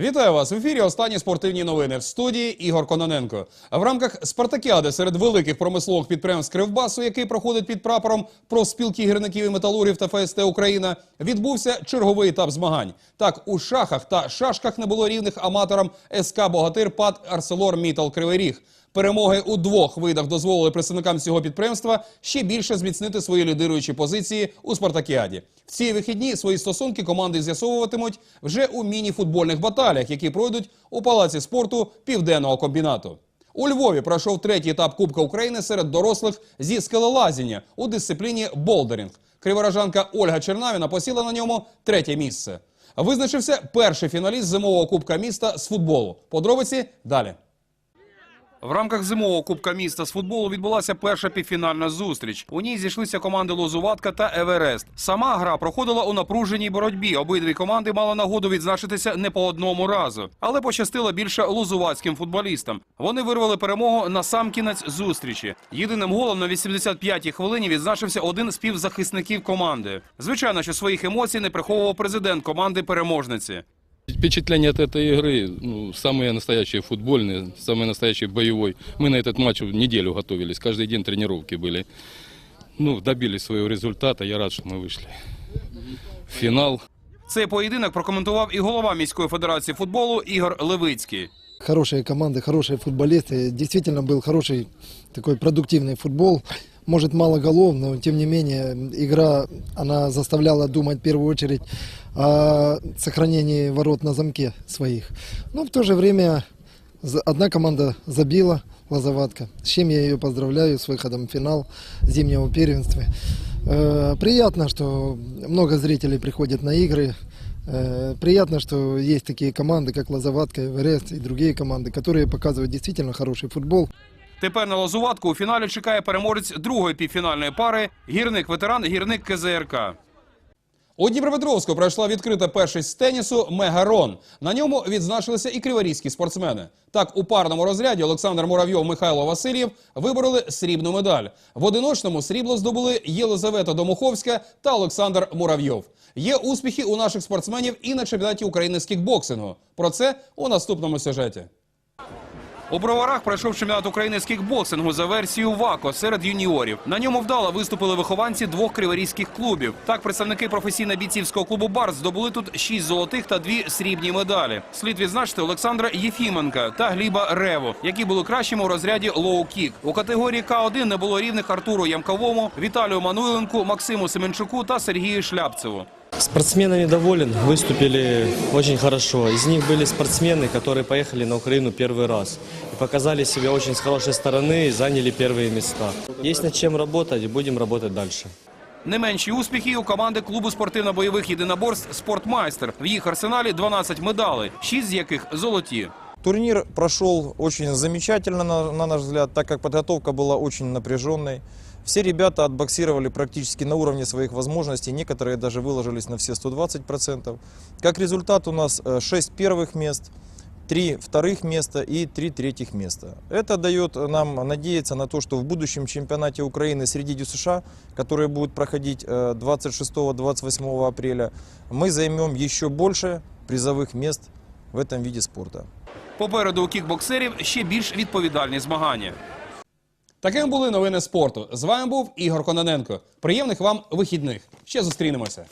Вітаю вас в ефірі. Останні спортивні новини в студії Ігор Кононенко. В рамках спартакіади серед великих промислових підприємств Кривбасу, який проходить під прапором профспілки гірників і металургів та ФСТ Україна, відбувся черговий етап змагань. Так, у шахах та шашках не було рівних аматорам СК Богатир ПАД Арселор Мітал Кривий Ріг. Перемоги у двох видах дозволили представникам цього підприємства ще більше зміцнити свої лідируючі позиції у спартакіаді. В ці вихідні свої стосунки команди з'ясовуватимуть вже у міні-футбольних баталіях, які пройдуть у палаці спорту південного комбінату. У Львові пройшов третій етап Кубка України серед дорослих зі скелелазіння у дисципліні болдерінг. Криворожанка Ольга Чернавіна посіла на ньому третє місце. Визначився перший фіналіст зимового кубка міста з футболу. Подробиці далі. В рамках зимового кубка міста з футболу відбулася перша півфінальна зустріч. У ній зійшлися команди Лозуватка та Еверест. Сама гра проходила у напруженій боротьбі. Обидві команди мали нагоду відзначитися не по одному разу, але пощастило більше лозуватським футболістам. Вони вирвали перемогу на сам кінець зустрічі. Єдиним голом на 85-й хвилині відзначився один з півзахисників команди. Звичайно, що своїх емоцій не приховував президент команди переможниці. Впечатление от этой игры, ну, самые настоящие футбольные, самый настоящий боевой. Мы на этот матч неделю готовились, каждый день тренировки были. Ну, добились своего результата, я рад, что мы вышли. в Финал. Цей поєдинок прокоментував і голова міської федерації футболу Ігор Левицький. Хорошие команды, хорошие футболисты. Действительно был хороший такой продуктивный футбол. Может мало голов, но тем не менее игра, она заставляла думать в первую очередь о сохранении ворот на замке своих. Но в то же время одна команда забила, Лозоватка. С чем я ее поздравляю с выходом в финал зимнего первенства. Э, Приятно, что много зрителей приходят на игры. Э, Приятно, что есть такие команды, как Лозоватка, Эверест и другие команды, которые показывают действительно хороший футбол. Тепер на лозуватку у фіналі чекає переможець другої півфінальної пари гірник-ветеран, гірник КЗРК. У Дніпропетровську пройшла відкрита першість з тенісу Мегарон. На ньому відзначилися і криворізькі спортсмени. Так, у парному розряді Олександр Муравйов, Михайло Васильєв вибороли срібну медаль. В одиночному срібло здобули Єлизавета Домуховська та Олександр Муравйов. Є успіхи у наших спортсменів і на чемпіонаті України з кікбоксингу. Про це у наступному сюжеті. У броварах пройшов чемпіонат України з кікбоксингу за версією ВАКО серед юніорів. На ньому вдало виступили вихованці двох криворізьких клубів. Так, представники професійно-бійцівського клубу Барс здобули тут шість золотих та дві срібні медалі. Слід відзначити Олександра Єфіменка та Гліба Реву, які були кращими у розряді лоу-кік. У категорії К1 не було рівних Артуру Ямковому, Віталію Мануйленку, Максиму Семенчуку та Сергію Шляпцеву. Спортсменами доволен, выступили очень хорошо. Из них были спортсмены, которые поехали на Украину первый раз. И показали себя очень с хорошей стороны и заняли первые места. Есть над чем работать, и будем работать дальше. Не менші успіхи і у команди клубу спортивно-бойових єдиноборств «Спортмайстер». В їх арсеналі 12 медалей, 6 з яких золоті. Турнир прошел очень замечательно, на, на наш взгляд, так как подготовка была очень напряженной. Все ребята отбоксировали практически на уровне своих возможностей, некоторые даже выложились на все 120%. Как результат у нас 6 первых мест, 3 вторых места и 3 третьих места. Это дает нам надеяться на то, что в будущем чемпионате Украины среди ДЮСШ, который будет проходить э, 26-28 апреля, мы займем еще больше призовых мест в этом виде спорта. Попереду у кікбоксерів ще більш відповідальні змагання. Такими були новини спорту. З вами був Ігор Кононенко. Приємних вам вихідних. Ще зустрінемося.